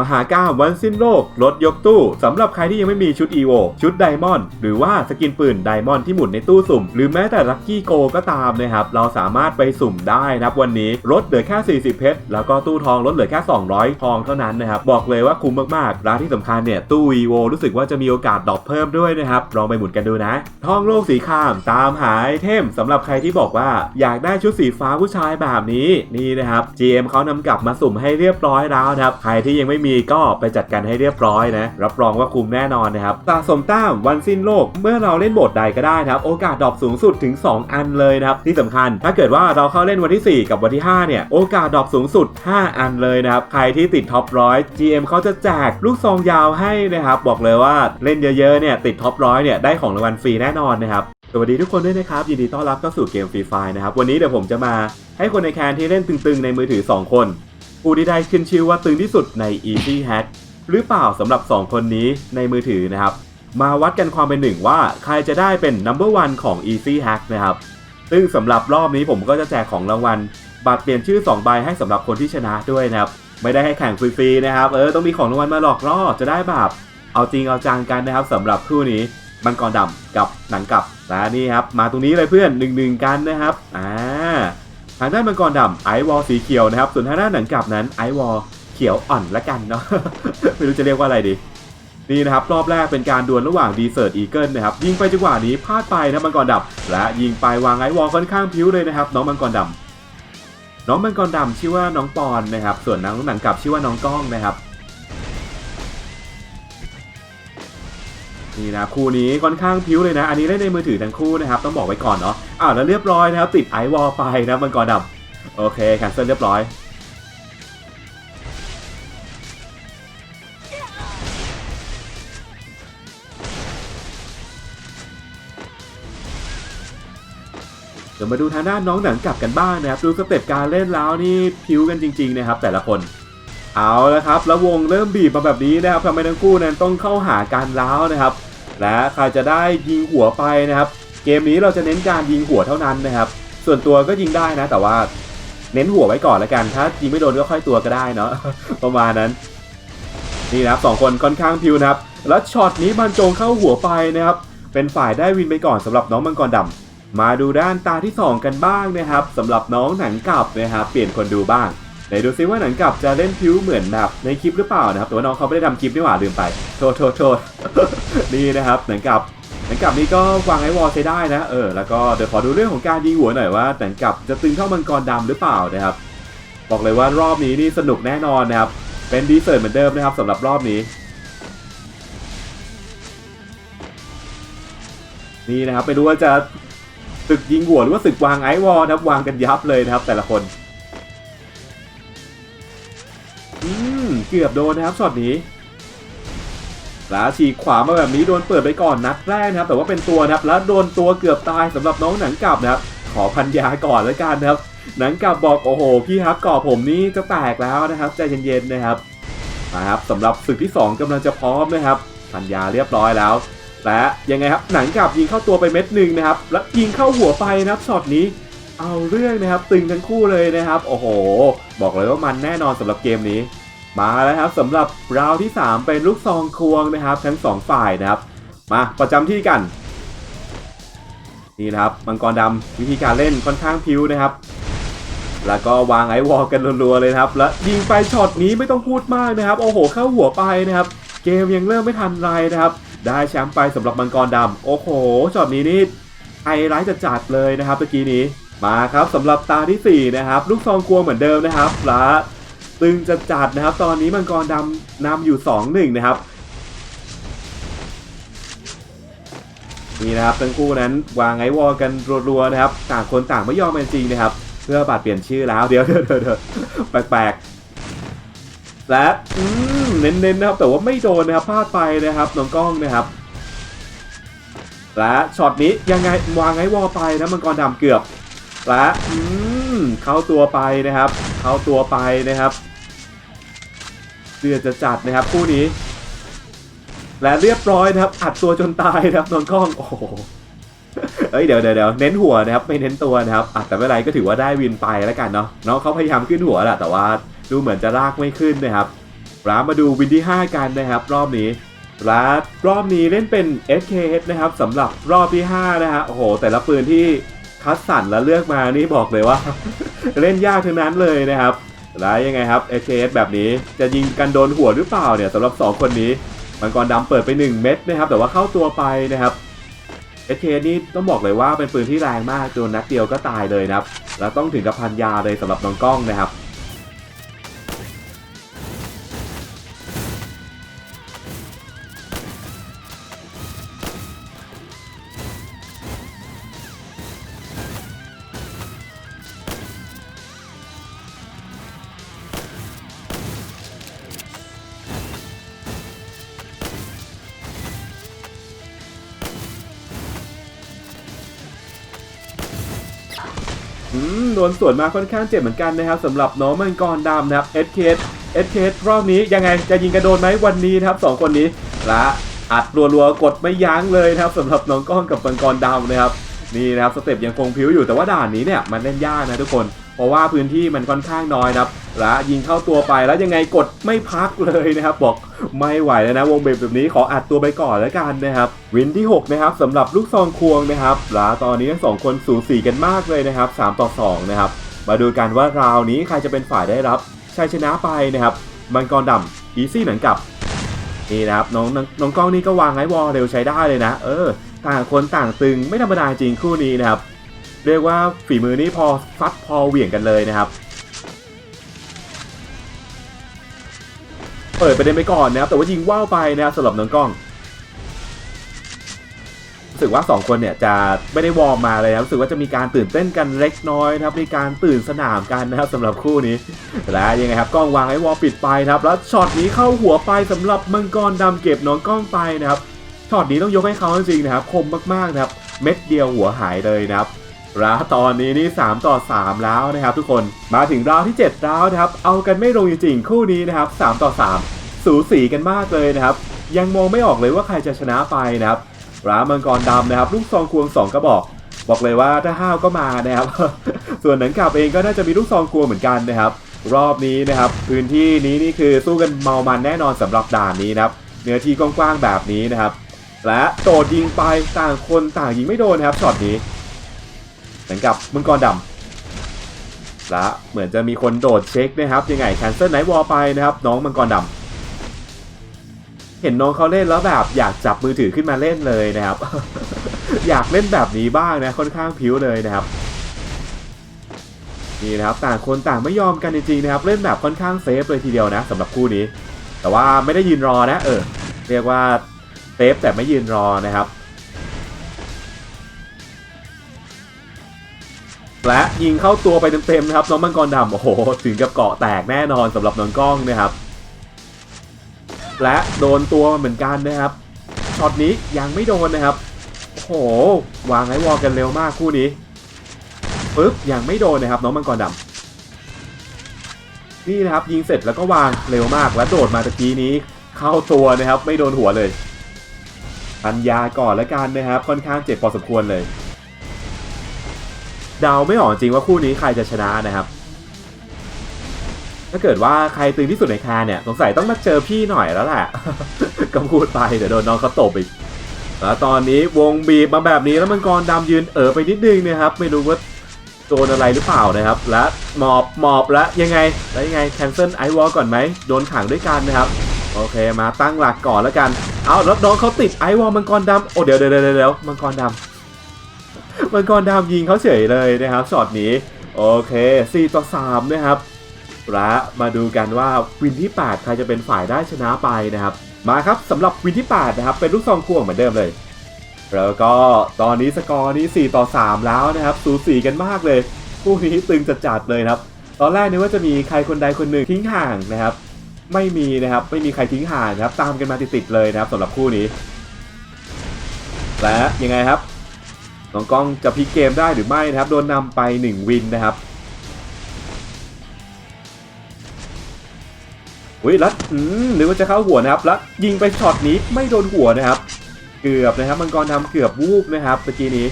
มหากาวันสิ้นโลกรถยกตู้สำหรับใครที่ยังไม่มีชุด EVO ชุดไดมอนด์หรือว่าสกินปืนไดมอนด์ที่หมุนในตู้สุ่ม หรือแม้แต่ลัคกี้โกก็ตามนะครับ เราสามารถไปสุ่มได้นะครับวันนี้ลดเหลือแค่ 40 เพชร แล้วก็ตู้ทองลดเหลือแค่ 200 ทองเท่านั้นนะครับ บอกเลยว่าคุ้มมากๆร้านที่สำคัญเนี่ย ตู้ EVO รู้สึกว่าจะมีโอกาสดรอปเพิ่มด้วยนะครับ ลองไปหมุนกันดูนะทองโลกสีข้ามตามหาไอเทมสำหรับใครที่บอกว่าอยากได้ชุดสีฟ้าผู้ชายแบบนี้นี่นะครับ GM เขานำกลับมาสุ่มให้เรียบร้อยแล้วนะครับใครที่ยังไม่มีก็ไปจัดการให้เรียบร้อยนะ รับรองว่าคุ้มแน่นอนนะครับสะสมแต้มวันสิ้นโลก เมื่อเราเล่นโหมดใดก็ได้นะครับ โอกาสดรอปสูงสุดถึง 2 อันเลยนะครับ ที่สำคัญ ถ้าเกิดว่าเราเข้าเล่นวันที่ 4 กับวันที่ 5 เนี่ย โอกาสดรอปสูงสุด 5 อันเลยนะครับ ใครที่ติดท็อปร้อย GM เขาจะแจกลูกซองยาวให้นะครับ บอกเลยว่าเล่นเยอะๆ เนี่ยติดท็อปร้อยเนี่ยได้ของรางวัลฟรีแน่นอนนะครับ สวัสดีทุกคนด้วยนะครับ ยินดีต้อนรับเข้าสู่เกมฟรีไฟนะครับ วันนี้เดี๋ยวผมจะมาให้คนในแคนที่เล่นตึงๆในมือถือ 2 คน ผู้ที่ได้ขึ้นชื่อว่าตึงที่สุดใน Easy Hack หรือเปล่าสำหรับ 2 คนนี้ในมือถือนะครับ มาวัดกันความเป็นหนึ่งว่าใครจะได้เป็น number one ของ Easy Hack นะครับ ซึ่งสำหรับรอบนี้ผมก็จะแจกของรางวัลบัตรเปลี่ยนชื่อ 2 ใบให้สำหรับคนที่ชนะด้วยนะครับ ไม่ได้ให้แข่งฟรีๆนะครับ เออต้องมีของรางวัลมาหลอกล่อจะได้แบบเอาจริงเอาจังกันนะครับสำหรับคู่นี้มังกรดำกับหนังกลับและนี่ครับมาตรงนี้เลยเพื่อนหนึ่งหนึ่งกันนะครับอ่าางด้านมังกรดำไอวอลสีเขียวนะครับ ส่วนทางด้านหนังกลับนั้นไอวอลเขียวอ่อนละกันเนาะไม่รู้จะเรียกว่าอะไรดีนี่นะครับรอบแรกเป็นการดวลระหว่างดีเซิร์ตอีเกิลนะครับยิงไปจังหวะนี้พลาดไปนะมังกรดำและยิงไปวางไอวอลค่อนข้างพิ้วเลยนะครับ น้องมังกรดำน้องมังกรดำชื่อว่าน้องปอนนะครับส่วนน้องหนังกลับชื่อว่าน้องก้องนะครับ นี่นะคู่นี้ค่อนข้างพิ้วเลยนะ อันนี้เล่นในมือถือทั้งคู่นะครับ ต้องบอกไว้ก่อนเนาะอ้าวแล้วเรียบร้อยนะครับ ติดไอวอลไปนะมังกรดำโอเคแคนเซิลเรียบร้อยเดี๋ยวมาดูทางด้านน้องหนังกลับกันบ้างนะครับ ดูสเต็ปการเล่นแล้วนี่พิ้วกันจริง ๆ นะครับ แต่ละคน เอาละครับ แล้ววงเริ่มบีบมาแบบนี้นะครับทำให้ทั้งคู่นั้นต้องเข้าหากันแล้วนะครับ และใครจะได้ยิงหัวไปนะครับ เกมนี้เราจะเน้นการยิงหัวเท่านั้นนะครับ ส่วนตัวก็ยิงได้นะ แต่ว่าเน้นหัวไว้ก่อนละกัน ถ้ายิงไม่โดนก็ค่อยตัวก็ได้เนาะประมาณนั้น นี่นะครับสองคนค่อนข้างพิวนะครับ แล้วช็อตนี้บรรจงเข้าหัวไปนะครับ เป็นฝ่ายได้วินไปก่อนสำหรับน้องมังกรดำมาดูด้านตาที่ 2 กันบ้างนะครับสำหรับน้องหนังกลับนะครับ เปลี่ยนคนดูบ้าง ไหนดูซิว่าหนังกลับจะเล่นพิวเหมือนแบบในคลิปหรือเปล่านะครับแต่ว่าน้องเขาไม่ได้ทำคลิปนี่หว่าลืมไปโทษโทษโทษนี่นะครับหนังกลับหนังกลับนี่ก็วางไอวอลใช้ได้นะเออแล้วก็เดี๋ยวขอดูเรื่องของการยิงหัวหน่อยว่าหนังกลับจะตึงเท่ามังกรดำหรือเปล่านะครับ บอกเลยว่ารอบนี้นี่สนุกแน่นอนนะครับเป็นดีเซอร์เหมือนเดิมนะครับสำหรับรอบนี้นี่นะครับไม่รู้ว่าจะศึกยิงหัวหรือว่าศึกวางไอวอลนะครับวางกันยับเลยนะครับ แต่ละคน เกือบโดนนะครับช็อตนี้แล้วฉีกขวามาแบบนี้โดนเปิดไปก่อนนัดแรกนะครับ แต่ว่าเป็นตัวนะครับแล้วโดนตัวเกือบตายสำหรับน้องหนังกลับนะครับ ขอพันยาก่อนแล้วกันนะครับ หนังกลับบอกโอ้โหพี่ครับก่อผมนี่จะแตกแล้วนะครับใจเย็นๆนะครับมาครับสำหรับศึกที่ 2กำลังจะพร้อมนะครับพันยาเรียบร้อยแล้วและยังไงครับหนังกลับยิงเข้าตัวไปเม็ดหนึ่งนะครับ แล้วยิงเข้าหัวไปนะครับช็อตนี้เอาเรื่องนะครับตึงทั้งคู่เลยนะครับ โอ้โห บอกเลยว่ามันแน่นอนสำหรับเกมนี้ มาแล้วครับสำหรับราวที่ 3 เป็นลูกซองควงนะครับ ทั้ง 2 ฝ่ายนะครับ มาประจำที่กัน นี่นะครับมังกรดำวิธีการเล่นค่อนข้างพิวนะครับ แล้วก็วางไอวอลกันรัวๆเลยครับ แล้วยิงไปช็อตนี้ไม่ต้องพูดมากนะครับ โอ้โห เข้าหัวไปนะครับ เกมยังเริ่มไม่ทันไรนะครับ ได้แชมป์ไปสำหรับมังกรดำโอ้โหช็อตนี้นี่ไฮไลท์จัดๆเลยนะครับเมื่อกี้นี้มาครับสำหรับตาที่ 4 นะครับ ลูกซองกวงเหมือนเดิมนะครับและ ตึงจะจัดนะครับ ตอนนี้มังกรดำนำอยู่ 2-1 นะครับนี่นะครับทั้งคู่นั้นวางไอวอลกันรัวๆนะครับ ต่างคนต่างไม่ยอมกันจริงนะครับ เพื่อบัตรเปลี่ยนชื่อแล้วเดี๋ยวเดี๋ยวเดี๋ยวแปลกๆและเน้นๆนะครับ แต่ว่าไม่โดนนะครับพลาดไปนะครับน้องกล้องนะครับ และช็อตนี้ยังไงวางไอวอลไปนะมังกรดำเกือบและอืเข้าตัวไปนะครับ เข้าตัวไปนะครับ เดือดจะจัดนะครับคู่นี้ และเรียบร้อยนะครับ อัดตัวจนตายนะครับนนกล้องโอ้โหเอ้ยเดี๋ยวเดี๋ยวเดี๋ยวเน้นหัวนะครับไม่เน้นตัวนะครับอัดแต่ไม่ไรก็ถือว่าได้วินไปแล้วกันเนาะน้องเขาพยายามขึ้นหัวแหละแต่ว่าดูเหมือนจะลากไม่ขึ้นนะครับร้านมาดูวินที่ 5 กันนะครับ รอบนี้ร้ารอบนี้เล่นเป็น SKS นะครับสำหรับรอบที่ 5 นะฮะโอ้โห แต่ละปืนที่คัดสรรและเลือกมานี่บอกเลยว่า เล่นยากทั้งนั้นเลยนะครับ แล้วยังไงครับ SKS แบบนี้จะยิงกันโดนหัวหรือเปล่าเนี่ยสำหรับ 2 คนนี้มังกรดำเปิดไป 1 เม็ดนะครับ แต่ว่าเข้าตัวไปนะครับ SKS นี่ต้องบอกเลยว่าเป็นปืนที่แรงมากโดนนัดเดียวก็ตายเลยนะครับ แล้วต้องถึงกับพันยาเลยสำหรับน้องกล้องนะครับ โดนสวนมาค่อนข้างเจ็บเหมือนกันนะครับสำหรับน้องมังกรดำนะครับเอสเคสเอสเคสรอบนี้ยังไงจะยิงกระโดนไหมวันนี้นะครับสองคนนี้ละอัดรัวๆกดไม่ยั้งเลยนะครับสำหรับน้องก้องกับมังกรดำนะครับนี่นะครับสเต็ปยังคงพิ้วอยู่แต่ว่าด่านนี้เนี่ยมันเล่นยากนะทุกคน ราะว่าพื้นที่มันค่อนข้างน้อยนะครับและยิงเข้าตัวไปแล้วยังไงกดไม่พักเลยนะครับ บอกไม่ไหวแล้วนะวงเบรแบบนี้ขออัดตัวไปก่อนแล้วกันนะครับ วินที่ 6 นะครับสำหรับลูกซองควงนะครับและตอนนี้ทั้งสองคนสูสีกันมากเลยนะครับ 3 ต่อ 2 นะครับ มาดูกันว่าราวนี้ใครจะเป็นฝ่ายได้รับชัยชนะไปนะครับมังกรดำอีซี่เหมือนกับนี่นะครับน้องน้องน้องกล้องนี่ก็วางไอ้วอลเร็วใช้ได้เลยนะ เออ ต่างคนต่างตึงไม่ธรรมดาจริงคู่นี้นะครับ เรียกว่าฝีมือนี่พอฟัดพอเหวี่ยงกันเลยนะครับ เปิดประเด็นไปก่อนนะครับ แต่ว่ายิงว่าวไปนะครับสำหรับน้องกล้องรู้สึกว่า 2 คนเนี่ยจะไม่ได้วอร์มมาเลยนะรู้สึกว่าจะมีการตื่นเต้นกันเล็กน้อยนะครับมีการตื่นสนามกันนะครับสำหรับคู่นี้และยังไงครับกล้องวางไอ้วอลปิดไปนะครับ แล้วช็อตนี้เข้าหัวไปสำหรับมังกรดำเก็บน้องกล้องไปนะครับช็อตนี้ต้องยกให้เขาจริงๆนะครับคมมากๆนะครับ เม็ดเดียวหัวหายเลยนะครับ ราวตอนนี้นี่3ต่อ 3 แล้วนะครับทุกคนมาถึงราวที่7ราวนะครับ เอากันไม่ลงจริงๆ คู่นี้นะครับ3ต่อ 3 สูสีกันมากเลยนะครับ ยังมองไม่ออกเลยว่าใครจะชนะไปนะครับร้ามังกรดำนะครับ ลูกซองควง 2 กระบอก บอกเลยว่าถ้าห้าวก็มานะครับ ส่วนหนังกลับเองก็น่าจะมีลูกซองควงเหมือนกันนะครับ รอบนี้นะครับ พื้นที่นี้นี่คือสู้กันเมามันแน่นอนสำหรับด่านนี้นะครับเนื้อที่กว้างๆแบบนี้นะครับ และโดดยิงไปต่างคนต่างยิงไม่โดนนะครับช็อตนี้ มือนกับมังกรดำและเหมือนจะมีคนโดดเช็คนะครับยังไงแคนเซิลไนท์วอลไปนะครับ น้องมังกรดำเห็นน้องเขาเล่นแล้วแบบอยากจับมือถือขึ้นมาเล่นเลยนะครับ อยากเล่นแบบนี้บ้างนะค่อนข้างผิวเลยนะครับนี่นะครับต่างคนต่างไม่ยอมกันจริงๆนะครับเล่นแบบค่อนข้างเซฟเลยทีเดียวนะสำหรับคู่นี้ แต่ว่าไม่ได้ยืนรอนะเออเรียกว่าเซฟแต่ไม่ยืนรอนะครับ และยิงเข้าตัวไปเต็มๆนะครับน้องมังกรดำโอ้โหถึงกับเกาะแตกแน่นอนสำหรับน้องกล้องนะครับ และโดนตัวเหมือนกันนะครับช็อตนี้ยังไม่โดนนะครับโอ้โหวางไอ้วอลกันเร็วมากคู่นี้ปึ๊บยังไม่โดนนะครับ น้องมังกรดำนี่นะครับยิงเสร็จแล้วก็วางเร็วมากและโดดมาตะกี้นี้ เข้าตัวนะครับ ไม่โดนหัวเลยปัญญาก่อนแล้วกันนะครับ ค่อนข้างเจ็บพอสมควรเลย เดาไม่ออกจริงว่าคู่นี้ใครจะชนะนะครับ ถ้าเกิดว่าใครตึงที่สุดในแคร์เนี่ย สงสัยต้องมาเจอพี่หน่อยแล้วแหละก็พูดไปเดี๋ยวโดนน้องเขาตบอีกแล้วตอนนี้วงบีบมาแบบนี้แล้วมังกรดำยืนเออไปนิดนึงนะครับ ไม่รู้ว่าโดนอะไรหรือเปล่านะครับ และหมอบหมอบแล้วยังไง แล้วยังไงแคนเซิลไอวอลก่อนไหมโดนขังด้วยกันนะครับ โอเคมาตั้งหลักก่อนแล้วกัน เอาแล้วน้องเขาติดไอวอลมังกรดำโอ้เดี๋ยวเดี๋ยวเดี๋ยวเดี๋ยวมังกรดำ มังกรดำยิงเขาเฉยเลยนะครับช็อตนี้โอเค 4 ต่อ 3 นะครับ และมาดูกันว่าวินที่ 8 ใครจะเป็นฝ่ายได้ชนะไปนะครับ มาครับสำหรับวินที่ 8 นะครับ เป็นลูกซองควงเหมือนเดิมเลย แล้วก็ตอนนี้สกอร์นี้ 4 ต่อ 3 แล้วนะครับ สูสีกันมากเลย คู่นี้ตึงจัดๆเลยนะครับ ตอนแรกนึกว่าจะมีใครคนใดคนหนึ่งทิ้งห่างนะครับ ไม่มีนะครับ ไม่มีใครทิ้งห่างนะครับ ตามกันมาติดๆเลยนะครับสำหรับคู่นี้ และยังไงครับ น้องกล้องจะพลิกเกมได้หรือไม่นะครับ โดนนำไป 1 วินนะครับอุ้ยแล้วอืมหรือว่าจะเข้าหัวนะครับแล้วยิงไปช็อตนี้ไม่โดนหัวนะครับ เกือบนะครับมังกรทำเกือบวูบนะครับเมื่อกี้นี้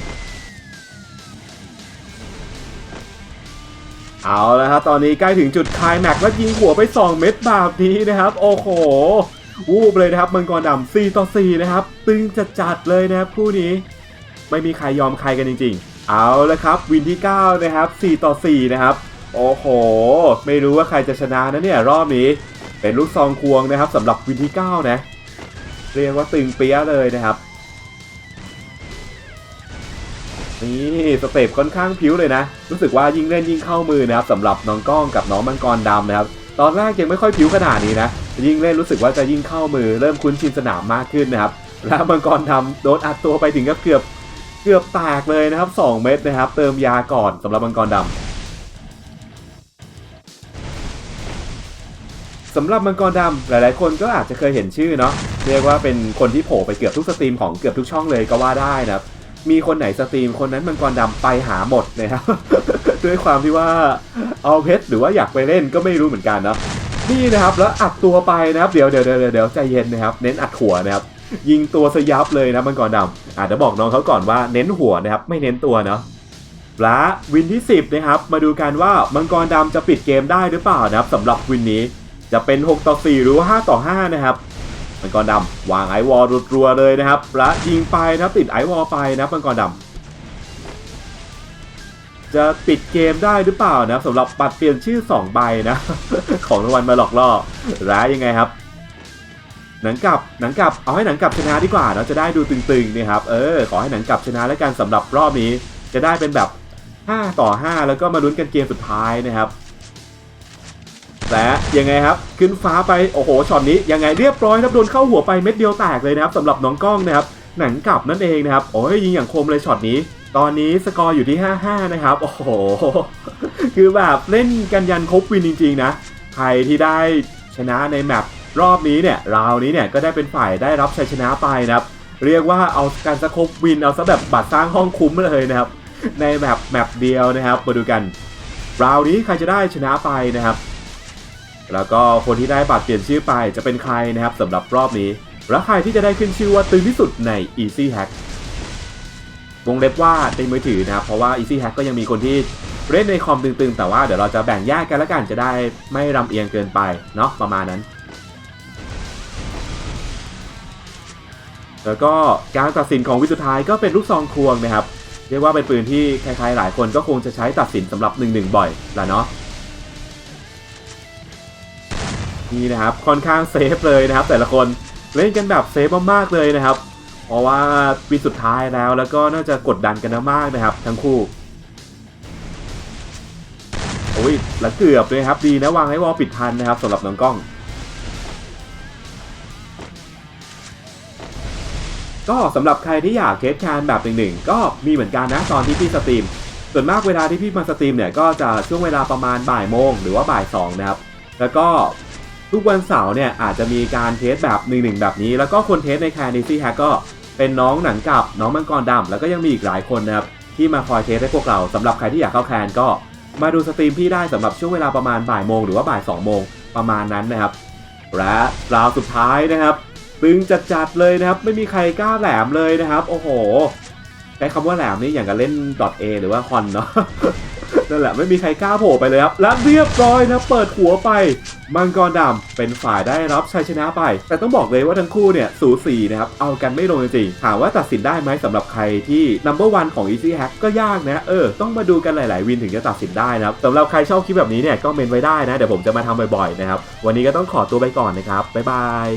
เอาแล้วครับตอนนี้ใกล้ถึงจุดคลายแม็กซ์แล้วยิงหัวไป 2 เม็ดแบบนี้นะครับ โอ้โหวูบเลยนะครับมังกรดำ4ต่อ4นะครับ ตึงจัดจัดเลยนะครับคู่นี้ ไม่มีใครยอมใครกันจริง ๆ เอาละครับ วินที่ 9 นะครับ 4 ต่อ 4 นะครับ โอ้โห ไม่รู้ว่าใครจะชนะนะเนี่ย รอบนี้ เป็นลูกซองควงนะครับสำหรับวินที่ 9 นะ เรียกว่าตึงเปี้ยเลยนะครับ นี่สเต็ปค่อนข้างผิวเลยนะ รู้สึกว่ายิ่งเล่นยิ่งเข้ามือนะครับสำหรับน้องก้องกับน้องมังกรดำนะครับ ตอนแรกยังไม่ค่อยผิวขนาดนี้นะ ยิ่งเล่นรู้สึกว่าจะยิ่งเข้ามือ เริ่มคุ้นชินสนามมากขึ้นนะครับ แล้วมังกรดำโดนอัดตัวไปถึงกับเกือบ เกือบแตกเลยนะครับ 2 เม็ดนะครับ เติมยาก่อนสำหรับมังกรดำสำหรับมังกรดำหลายๆ คนก็อาจจะเคยเห็นชื่อเนาะเรียกว่าเป็นคนที่โผล่ไปเกือบทุกสตรีมของเกือบทุกช่องเลยก็ว่าได้นะครับ มีคนไหนสตรีมคนนั้นมังกรดำไปหาหมดนะครับ ด้วยความที่ว่าเอาเพชรหรือว่าอยากไปเล่นก็ไม่รู้เหมือนกันเนาะนี่นะครับแล้วอัดตัวไปนะครับ เดี๋ยวเดี๋ยวเดี๋ยวเดี๋ยวใจเย็นนะครับ เน้นอัดหัวนะครับ ยิงตัวสยับเลยนะมังกรดำอาจจะบอกน้องเขาก่อนว่าเน้นหัวนะครับไม่เน้นตัวเนาะและวินที่ 10 นะครับ มาดูกันว่ามังกรดำจะปิดเกมได้หรือเปล่านะครับสำหรับวินนี้จะเป็น 6 ต่อ 4 หรือว่า5ต่อ 5 นะครับ มังกรดำวางไอวอลรัวๆเลยนะครับ และยิงไปนะติดไอวอลไปนะมังกรดำจะปิดเกมได้หรือเปล่านะสำหรับบัตรเปลี่ยนชื่อ 2 ใบนะ ของรางวัลมาหลอกล่อร้ายยังไงครับ หนังกลับหนังกลับเอาให้หนังกลับชนะดีกว่าเราจะได้ดูตึงๆนี่ครับเออขอให้หนังกลับชนะแล้วกันสำหรับรอบนี้ จะได้เป็นแบบ 5 ต่อ 5 แล้วก็มาลุ้นกันเกมสุดท้ายนะครับและยังไงครับขึ้นฟ้าไปโอ้โหช็อตนี้ยังไงเรียบร้อยครับโดนเข้าหัวไปเม็ดเดียวแตกเลยนะครับสำหรับน้องกล้องนะครับหนังกลับนั่นเองนะครับโอ้ยยิงอย่างคมเลยช็อตนี้ ตอนนี้สกอร์อยู่ที่ 5-5 นะครับโอ้โหคือแบบเล่นกันยันครบวินจริง ๆ นะ ใครที่ได้ชนะในแมป รอบนี้เนี่ยราวนี้เนี่ยก็ได้เป็นฝ่ายได้รับชัยชนะไปนะครับ เรียกว่าเอาการสะครบวินเอาซะแบบบัตรสร้างห้องคุ้มเลยนะครับ ในแมปแมปเดียวนะครับมาดูกันราวนี้ใครจะได้ชนะไปนะครับ แล้วก็คนที่ได้บัตรเปลี่ยนชื่อไปจะเป็นใครนะครับสำหรับรอบนี้ แล้วใครที่จะได้ขึ้นชื่อว่าตึงที่สุดใน Easy Hack วงเล็บว่าในมือถือนะครับ เพราะว่า Easy Hack ก็ยังมีคนที่เล่นในคอมตึงๆ แต่ว่าเดี๋ยวเราจะแบ่งแยกกันแล้วกันจะได้ไม่รำเอียงเกินไปเนาะประมาณนั้น แล้วก็การตัดสินของวิสุดท้ายก็เป็นลูกซองควงนะครับ เรียกว่าเป็นปืนที่ใครๆหลายคนก็คงจะใช้ตัดสินสำหรับ1-1บ่อยละเนาะนี่นะครับค่อนข้างเซฟเลยนะครับ แต่ละคนเล่นกันแบบเซฟมากๆเลยนะครับ เพราะว่าปีสุดท้ายแล้วแล้วก็น่าจะกดดันกันมากนะครับ ทั้งคู่โอ้ยแล้วเกือบเลยครับดีนะวางให้วอลปิดทันนะครับสำหรับน้องกล้อง ก็สำหรับใครที่อยากเทสแคนแบบหนึ่งๆก็มีเหมือนกันนะตอนที่พี่สตรีม ส่วนมากเวลาที่พี่มาสตรีมเนี่ยก็จะช่วงเวลาประมาณบ่ายโมงหรือว่าบ่ายสองนะครับ แล้วก็ทุกวันเสาร์เนี่ยอาจจะมีการเทสแบบหนึ่งๆแบบนี้ แล้วก็คนเทสในแคนดิซี่แฮกก็เป็นน้องหนังกับน้องมังกรดำแล้วก็ยังมีอีกหลายคนนะครับที่มาคอยเทสให้พวกเราสำหรับใครที่อยากเข้าแคนก็มาดูสตรีมพี่ได้สำหรับช่วงเวลาประมาณบ่ายโมงหรือว่าบ่ายสองโมงประมาณนั้นนะครับและราวสุดท้ายนะครับ ตึงจัดๆเลยนะครับ ไม่มีใครกล้าแหลมเลยนะครับ โอ้โหใช้คำว่าแหลมนี่อย่างกับเล่น .a หรือว่าคอนเนาะนั่นแหละไม่มีใครกล้าโผล่ไปเลยครับและเรียบร้อยนะเปิดหัวไป มังกรดำเป็นฝ่ายได้รับชัยชนะไป แต่ต้องบอกเลยว่าทั้งคู่เนี่ยสูสีนะครับ เอากันไม่ลงจริงๆถามว่าตัดสินได้ไหมสำหรับใครที่ number one ของ Easy Hack ก็ยากนะเออต้องมาดูกันหลายๆ วินถึงจะตัดสินได้นะครับสำหรับใครชอบคลิปแบบนี้เนี่ยก็เมนไว้ได้นะ เดี๋ยวผมจะมาทำบ่อยๆนะครับวันนี้ก็ต้องขอตัวไปก่อนนะครับบ๊ายบาย